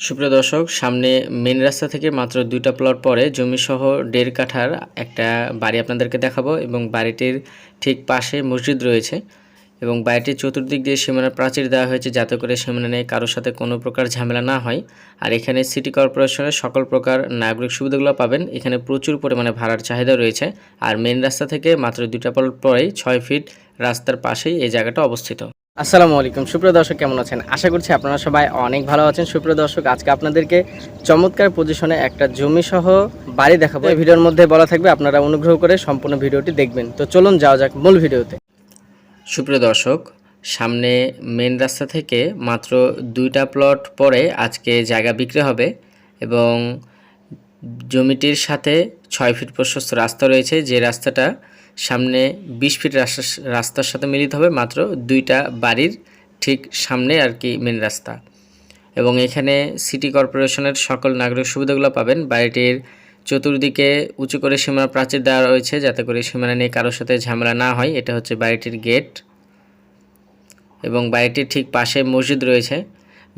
সুপ্রিয় দর্শক, সামনে মেন রাস্তা থেকে মাত্র দুইটা প্লট পরে জমিসহ দেড় কাঠার একটা বাড়ি আপনাদেরকে দেখাবো এবং বাড়িটির ঠিক পাশে মসজিদ রয়েছে এবং বাড়িটির চতুর্দিক দিয়ে সীমানা প্রাচীর দেওয়া হয়েছে যাতে করে সীমানা নিয়ে কারোর সাথে কোনো প্রকার ঝামেলা না হয়। আর এখানে সিটি কর্পোরেশনের সকল প্রকার নাগরিক সুবিধাগুলো পাবেন। এখানে প্রচুর পরিমাণে ভাড়ার চাহিদা রয়েছে। আর মেন রাস্তা থেকে মাত্র দুইটা প্লট পরেই ছয় ফিট রাস্তার পাশেই এই জায়গাটা অবস্থিত। আসসালামু আলাইকুম। সুপ্রিয় দর্শক, কেমন আছেন? আশা করছি আপনারা সবাই অনেক ভালো আছেন। সুপ্রিয় দর্শক, আজকে আপনাদেরকে চমৎকার পজিশনে একটা জমি সহ বাড়ি দেখাবো। এই ভিডিওর মধ্যে বলা থাকবে, আপনারা অনুগ্রহ করে সম্পূর্ণ ভিডিওটি দেখবেন। তো চলুন, যাওয়া যাক মূল ভিডিওতে। সুপ্রিয় দর্শক, সামনে মেন রাস্তা থেকে মাত্র দুইটা প্লট পরে আজকে জায়গা বিক্রি হবে এবং জমিটির সাথে ছয় ফিট প্রশস্ত রাস্তা রয়েছে। যে রাস্তাটা সামনে বিশ ফিট রাস্তা রাস্তার সাথে মিলিত হবে মাত্র দুইটা বাড়ির ঠিক সামনে আর কি মেন রাস্তা। এবং এখানে সিটি কর্পোরেশনের সকল নাগরিক সুবিধাগুলো পাবেন। বাড়িটির চতুর্দিকে উঁচু করে সীমানা প্রাচীর দেওয়া রয়েছে যাতে করে সীমানা নিয়ে কারোর সাথে ঝামেলা না হয়। এটা হচ্ছে বাড়িটির গেট এবং বাড়িটির ঠিক পাশে মসজিদ রয়েছে।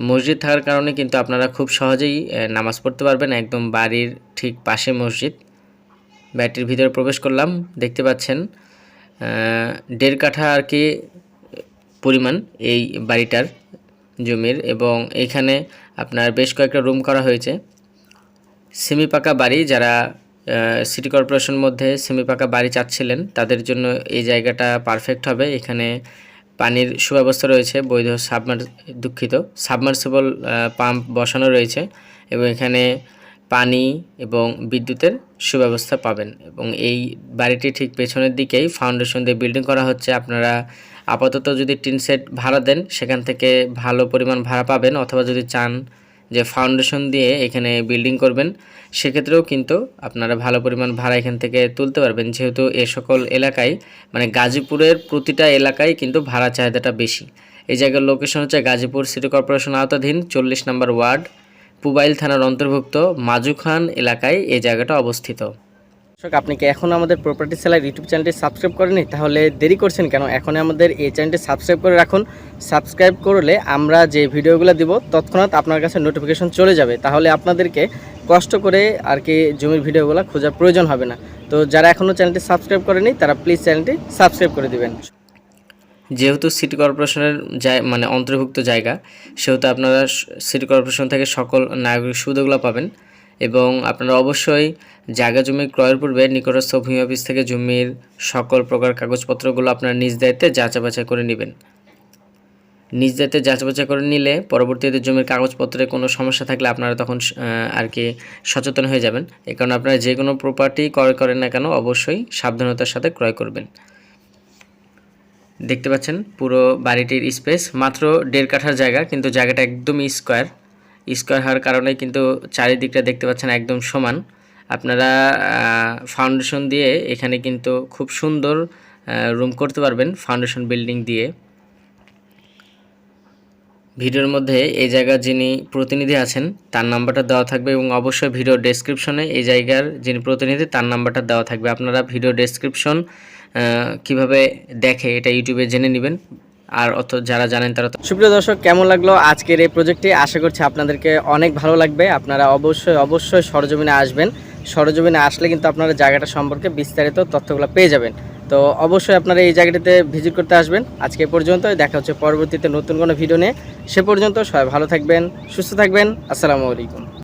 মসজিদ থাকার কারণে কিন্তু আপনারা খুব সহজেই নামাজ পড়তে পারবেন। একদম বাড়ির ঠিক পাশে মসজিদ। বাড়িটির ভিতরে প্রবেশ করলাম, দেখতে পাচ্ছেন দেড় কাঠা আর কি পরিমাণ এই বাড়িটার জমির এবং এখানে আপনার বেশ কয়েকটা রুম করা হয়েছে। সেমি পাকা বাড়ি, যারা সিটি কর্পোরেশন মধ্যে সেমি পাকা বাড়ি চাচ্ছিলেন, তাদের জন্য এই জায়গাটা পারফেক্ট হবে। এখানে পানির সুব্যবস্থা রয়েছে, বৈধ সাবমার, দুঃখিত, সাবমার্সিবল পাম্প বসানো রয়েছে এবং এখানে পানি এবং বিদ্যুতের সুব্যবস্থা পাবেন। এবং এই বাড়িটি ঠিক পেছনের দিকেই ফাউন্ডেশন দিয়ে বিল্ডিং করা হচ্ছে। আপনারা আপাতত যদি টিন সেট ভাড়া দেন, সেখান থেকে ভালো পরিমাণ ভাড়া পাবেন। অথবা যদি চান যে ফাউন্ডেশন দিয়ে এখানে বিল্ডিং করবেন, সেক্ষেত্রেও কিন্তু আপনারা ভালো পরিমাণ ভাড়া এখান থেকে তুলতে পারবেন। যেহেতু এ সকল এলাকায় মানে গাজীপুরের প্রতিটা এলাকায় কিন্তু ভাড়া চাহিদাটা বেশি। এই জায়গার লোকেশন হচ্ছে গাজীপুর সিটি কর্পোরেশন আওতাধীন, চল্লিশ নম্বর ওয়ার্ড। পুবাইল থানার অন্তর্ভুক্ত মাজুখান এলাকায় এই জায়গাটা অবস্থিত। দর্শক, আপনি কি এখন আমাদের প্রপার্টি সেলার ইউটিউব চ্যানেলটি সাবস্ক্রাইব করেনি তাহলে দেরি করছেন কেন? এখন আমাদের এই চ্যানেলটি সাবস্ক্রাইব করে রাখুন। সাবস্ক্রাইব করলে আমরা যে ভিডিওগুলো দিব, তৎক্ষণাৎ আপনার কাছে নোটিফিকেশন চলে যাবে। তাহলে আপনাদেরকে কষ্ট করে আর কি জমির ভিডিওগুলো খোঁজার প্রয়োজন হবে না। তো যারা এখনও চ্যানেলটি সাবস্ক্রাইব করেনি তারা প্লিজ চ্যানেলটি সাবস্ক্রাইব করে দিবেন। যেহেতু সিটি কর্পোরেশনের মানে অন্তর্ভুক্ত জায়গা, সেহেতু আপনারা সিটি কর্পোরেশন থেকে সকল নাগরিক সুবিধাগুলো পাবেন এবং আপনারা অবশ্যই জায়গা জমি ক্রয়ের পূর্বে নিকটস্থ ভূমি অফিস থেকে জমির সকল প্রকার কাগজপত্রগুলো আপনারা নিজ দায়িত্বে যাচা বাছাই করে নেবেন। নিজ দায়িত্বে যাচা বাছাই করে নিলে পরবর্তীতে জমির কাগজপত্রে কোনো সমস্যা থাকলে আপনারা তখন আর কি সচেতন হয়ে যাবেন। এই কারণে আপনারা যে কোনো প্রপার্টি ক্রয় করেন না কেন, অবশ্যই সাবধানতার সাথে ক্রয় করবেন। দেখতে পাচ্ছেন, পুরো বাড়িটির স্পেস, মাত্র দেড় কাঠার জায়গা, কিন্তু জায়গাটা একদমই স্কোয়ার। স্কোয়ার হওয়ার কারণে কিন্তু চারিদিকটা দেখতে পাচ্ছেন একদম সমান। আপনারা ফাউন্ডেশন দিয়ে এখানে কিন্তু খুব সুন্দর রুম করতে পারবেন, ফাউন্ডেশন বিল্ডিং দিয়ে। ভিডিওর মধ্যে এই জায়গার যিনি প্রতিনিধি আছেন, তার নাম্বারটা দেওয়া থাকবে এবং অবশ্যই ভিডিও ডেসক্রিপশনে এই জায়গার যিনি প্রতিনিধি, তার নাম্বারটা দেওয়া থাকবে। আপনারা ভিডিও ডেসক্রিপশন কীভাবে দেখে এটা ইউটিউবে জেনে নেবেন। আর অত যারা জানেন তারা সুপ্রিয় দর্শক, কেমন লাগল আজকের এই প্রজেক্টটি? আশা করছি আপনাদেরকে অনেক ভালো লাগবে। আপনারা অবশ্যই অবশ্যই সরজমিনে আসবেন। সরজমিনে আসলে কিন্তু আপনারা জায়গাটা সম্পর্কে বিস্তারিত তথ্যগুলো পেয়ে যাবেন। তো অবশ্যই আপনারা এই জায়গাটিতে ভিজিট করতে আসবেন। আজকে পর্যন্ত দেখা হচ্ছে পরবর্তীতে নতুন কোনো ভিডিও নিয়ে। সে পর্যন্ত সবাই ভালো থাকবেন, সুস্থ থাকবেন, আসসালামু আলাইকুম।